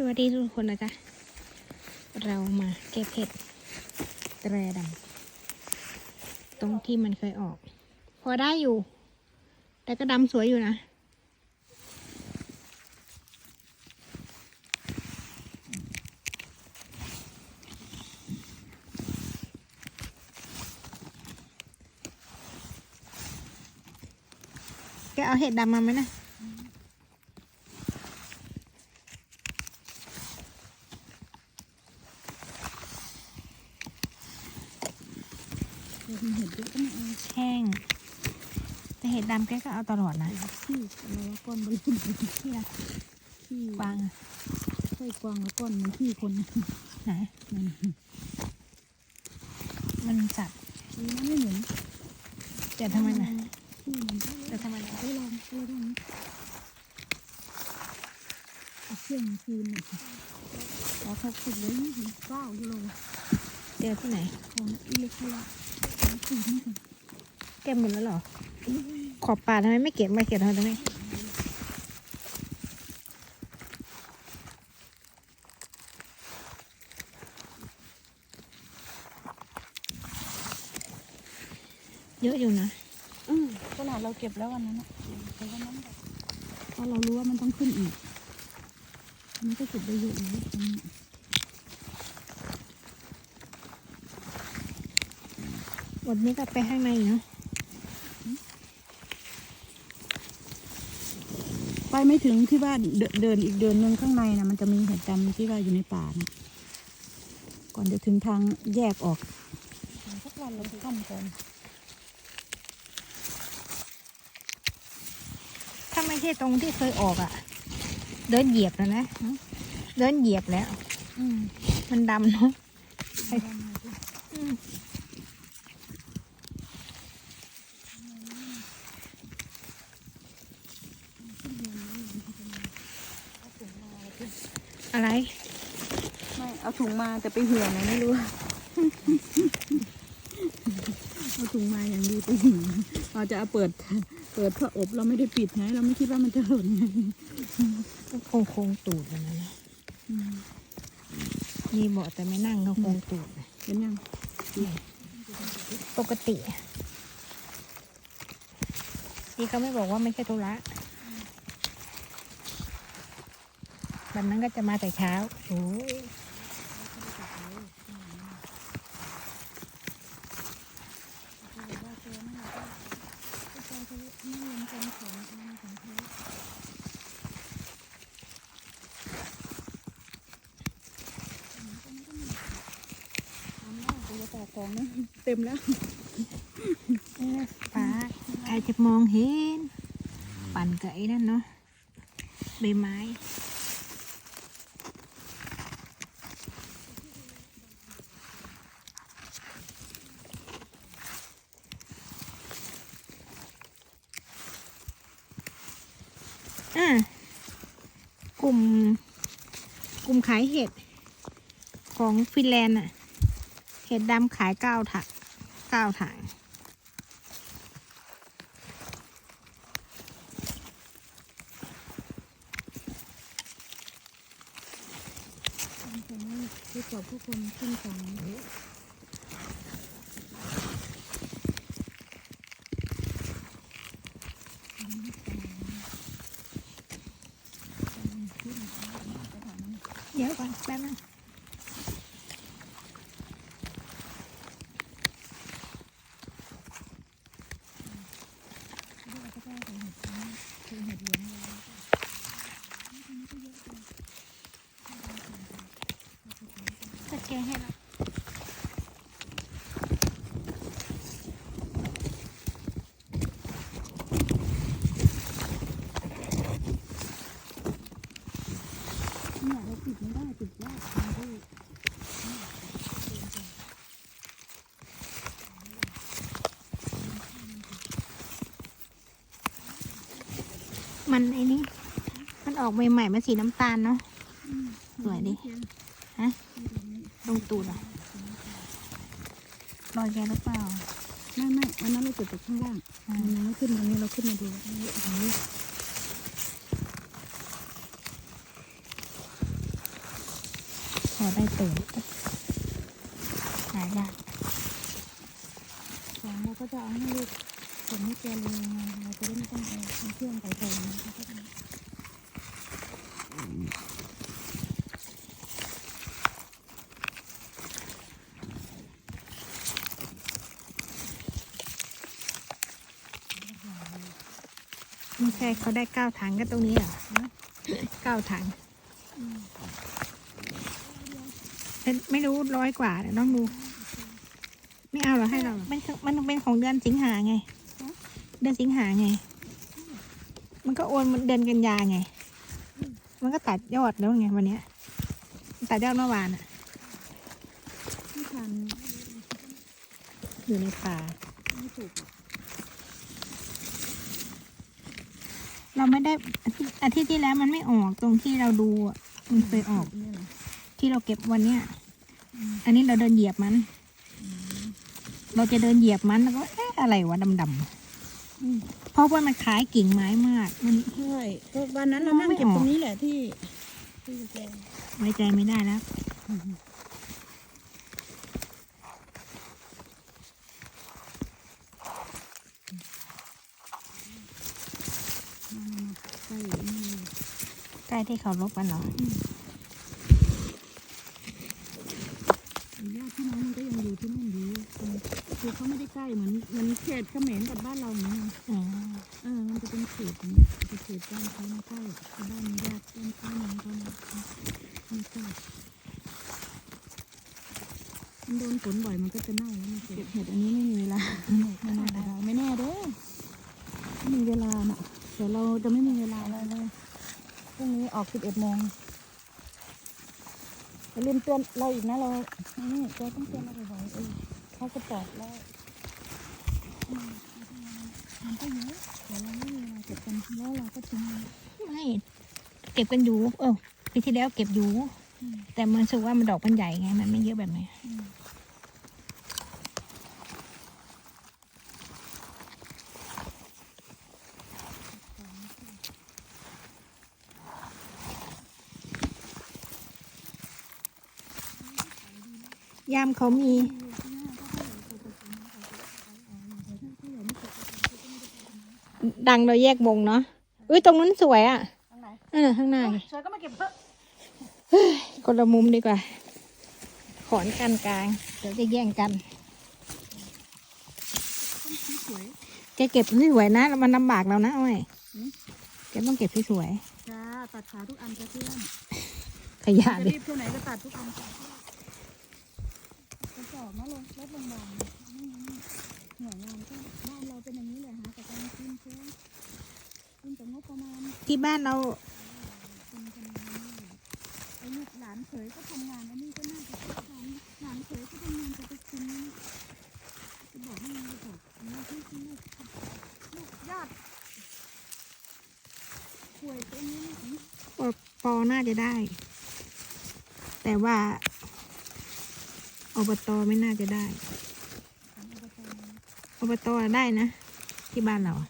สวัสดีทุกคนนะจ๊ะ เรามาเก็บเห็ดแตรดำตรงที่มันเคยออก พอได้อยู่ แต่ก็ดำสวยอยู่นะ แกเอาเห็ดดำมาไหมนะ เห็นเห็ดเยอะก็ไม่เอา แห้ง แต่เห็ดดำแกก็เอาตลอดนะที่อะไรวะก้อนบอลลูนที่ละที่กวางอะใช่กวางแล้วก้อนมันที่คนไหนมันมันสัตว์ดีนะไม่เหมือนแต่ทำไมนะที่มันแต่ทำไมนะไปลองไปลองเอาเครื่องคืนน่ะขอเขาขุดเลยนี่ถึงเก้ากิโลเจอที่ไหนของอิเล็กทรอนิกส์ขุดนี่ค่ะเก็บหมดแล้วเหรอ ขอบป่าทำไมไม่เก็บไม่เก็บทำไมตรงนี้เยอะอยู่นะ อืมขนาดเราเก็บแล้ววันนั้นอะแต่วันนั้นแบบเพราะเรารู้ว่ามันต้องขึ้นอีก มันก็เก็บได้เยอะอยู่ตรงนี้หมดนี้ก็ไปข้างในอีกเนาะ ไปไม่ถึงที่ว่าเดินเดินอีกเดินหนึ่งข้างในนะมันจะมีเห็ดดำที่ว่าอยู่ในป่านะก่อนจะถึงทางแยกออกสักวันเราค่ำก่อนถ้าไม่ใช่ตรงที่เคยออกอะ่ะ เดินเหยียบแล้วนะ เดินเหยียบแล้ว อืมมันดำเนาะ อะไร ไม่ เอาถุงมาแต่ไปเหื่อไหนไม่รู้ เอาถุงมาอย่างดีไปเหื่อเราจะเอาเปิด เปิดพระอบเราไม่ได้ปิดไงเราไม่คิดว่ามันจะหล่นไงก็โค้งโค้งตูดมันนะนะมีเบาะแต่ไม่นั่งก็โค้งตูดนะเห็นยังปกติที่เขาไม่บอกว่าไม่ใช่ธุระ วันนั้นก็จะมาแต่เช้าโอ้ยตัวต่อของนะเต็มแล้วนี่นะฟ้าใครจะมองเห็น ปั่นกับไอ้นั่นเนาะใบไม้ อ่ากลุ่ม กลุ่มขายเห็ดของฟินแลนด์อะเห็ดดำขายเก้าถังเก้าถังที่กับผู้คนขึ้นของ เดี๋ยวก่อนแป๊บนึง คือเห็ดเหลืองเลย สแกนให้เรา เนี่ยเราปิดไม่ได้ปิดยากมันก็ มันไอ้นี่ มันออกใหม่ๆมันสีน้ำตาลเนาะสวยดิ ฮะตรงตูดอะรอยแกหรือเปล่า ไม่ไม่วันนั้นเราเก็บจากข้างล่างอืมันมยังไม่ขึ้นวันนี้เราขึ้นมาดูโอ้โหพอได้ตื่นหายากของเราก็จะเอาให้ลูก ส่งให้แกเลยเราจะได้ไม่ต้องเอาเครื่องไปโทงนะคะไม่ใช่เขาได้เก้าถังก็ตรงนี้เหรอเก้าถังเป็นไม่รู้ร้อยกว่าเดี๋ยวต้องดู ไม่เอาเหรอให้เรา มันมันเป็นของเดือนสิงหาไง เดือนสิงหาไง มันก็โอนมันเดือนกันยาไง มันก็ตัดยอดแล้วไงวันเนี้ยตัดยอดเมื่อวานอะไม่ทันอยู่ในป่าไม่ถูกเราไม่ได้อาทิตย์อาทิตย์ที่แล้วมันไม่ออกตรงที่เราดูอะมันเคยออก ที่เราเก็บวันเนี้ยอันนี้เราเดินเหยียบมัน เราจะเดินเหยียบมันแล้วก็เอ๊ะอะไรวะดำๆ เพราะว่ามันคล้ายกิ่งไม้มาก มันใช่ก็วันนั้นเรามองนั่งไม่เก็บออกตรงนี้แหละที่ที่แกไว้ใจไม่ได้แล้วใกล้นี่ใกล้ที่เขาลบกันเหรอ ญาติพี่น้องมันก็ยังอยู่ที่นั่นอยู่คือ เขาไม่ได้ใกล้เหมือนเหมือนเขตเขมรกับบ้านเราเหมือนกันอ๋อเออมันจะเป็นเขตอย่างเงี้ยเป็นเขตบ้านเขาไม่ใกล้กับบ้านญาติบ้านพี่น้องเขาเนี่ยไม่ใกล้มันโดนฝนบ่อยมันก็จะเน่าแล้วมันเก็บเห็ดอันนี้ไม่มีเวลาไม่แน่ได้ไม่แน่เด้อไม่มีเวลาน่ะเดี๋ยวเราจะไม่มีเวลาแล้วเลยพรุ่งนี้ออกสิบเอ็ดโมงอย่าลืมเตือนเราอีกนะเรานี่แกต้องเตือนเราบ่อยๆเออ เขาจะปลอกแล้วอืมมันก็เยอะเดี๋ยวเราไม่มีเวลาเก็บกันแล้วเราก็ทิ้งไม่เก็บกันอยู่ เออปีที่แล้วเก็บอยู่ แต่มันรู้สึกว่ามันดอกมันใหญ่ไง มันไม่เยอะแบบนอืมยามเขามี ดังโดยแยกวงเนาะอุ้ยตรงนั้นสวยอะทางไหนเออข้างหน้าเสือก็มาเก็บเถอะคนละมุมดีกว่า ขอนกันกลาง เดี๋ยวจะแย่งกันสวยแกเก็บสวยๆนะ มันลำบากเรานะอ้อยหืมแกต้องเก็บสวยจ้าตัดขาทุกอันจะเพื่อนๆขยะจะดิรีบเท่าไหนก็ตัดทุกอันค่ะกระสอบมาลงลดลงมาไม่งั้นหน่วยงานก็ ที่บ้านเราลูกหลานเขยก็ทำงานอันนี้ก็น่าจะหลานหลานเขยก็ทำงานจะไปกินจะบอกให้มันบอกอันนี้ที่ลูกลูกญาติป่วยเป็นนี้นะปปอน่าจะได้ แต่ว่าอบตไม่น่าจะได้อบตได้นะ ที่บ้านเราอะ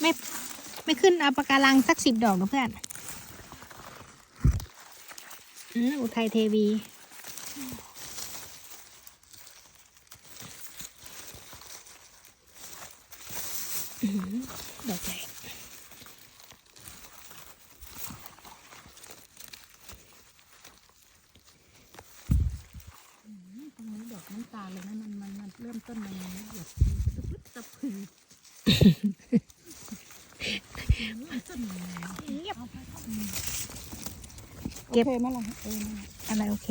ไม่ ไม่ขึ้นเอาปากการังสักสิบดอกนะเพื่อนอุทัยเทวี ดอกใหญ่ตรงนี้ดอกน้ำตาเลยนะมันมันมันเริ่มต้นมันมันหยดตะพึดตะพือต้นเงียบ เก็บโอเคไหมล่ะเอออะไรโอเค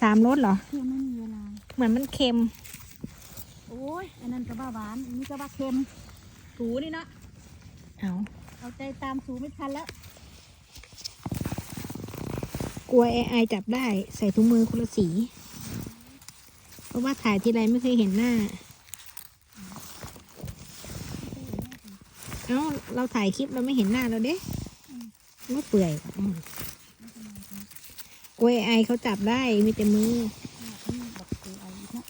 สามรสเหรอเที่ยวไม่มีเวลาเหมือนมันเค็ม โอ้ยอันนั้นก็บ้าหวานอันนี้ก็บ้าเค็ม สูนี่เนาะเอาเอาใจตามสูไม่ทันแล้ว กลัว AI จับได้ใส่ถุงมือคนละสี เพราะว่าถ่ายทีไรไม่เคยเห็นหน้า เอ้าเราถ่ายคลิปเราไม่เห็นหน้าเราเด้ว่าเปื่อยอืมกล้วยไอเขาจับได้ มีแต่มือนี่บอกคือไอ้นะ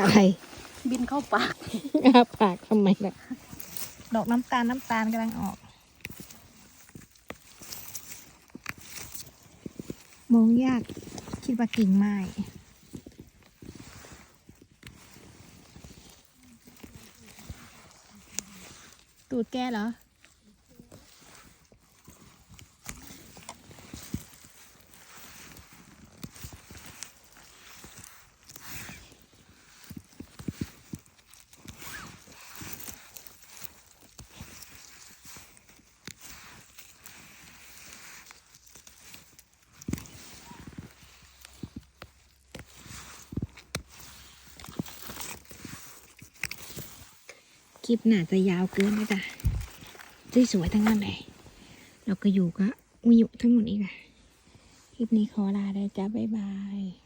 อะไร บินเข้าปากอาปากทำไมล่ะ ดอกน้ำตาลน้ำตาลกำลังออก มองยาก คิดว่ากิ่งไม้ ตูดแกเหรอ คลิปน่าจะยาวเกินนะจ๊ะสวยๆทั้งนั้นเลยเราก็อยู่ก็อุยุทั้งหมดนี้ค่ะคลิปนี้ขอลาได้จ้าบ๊ายบาย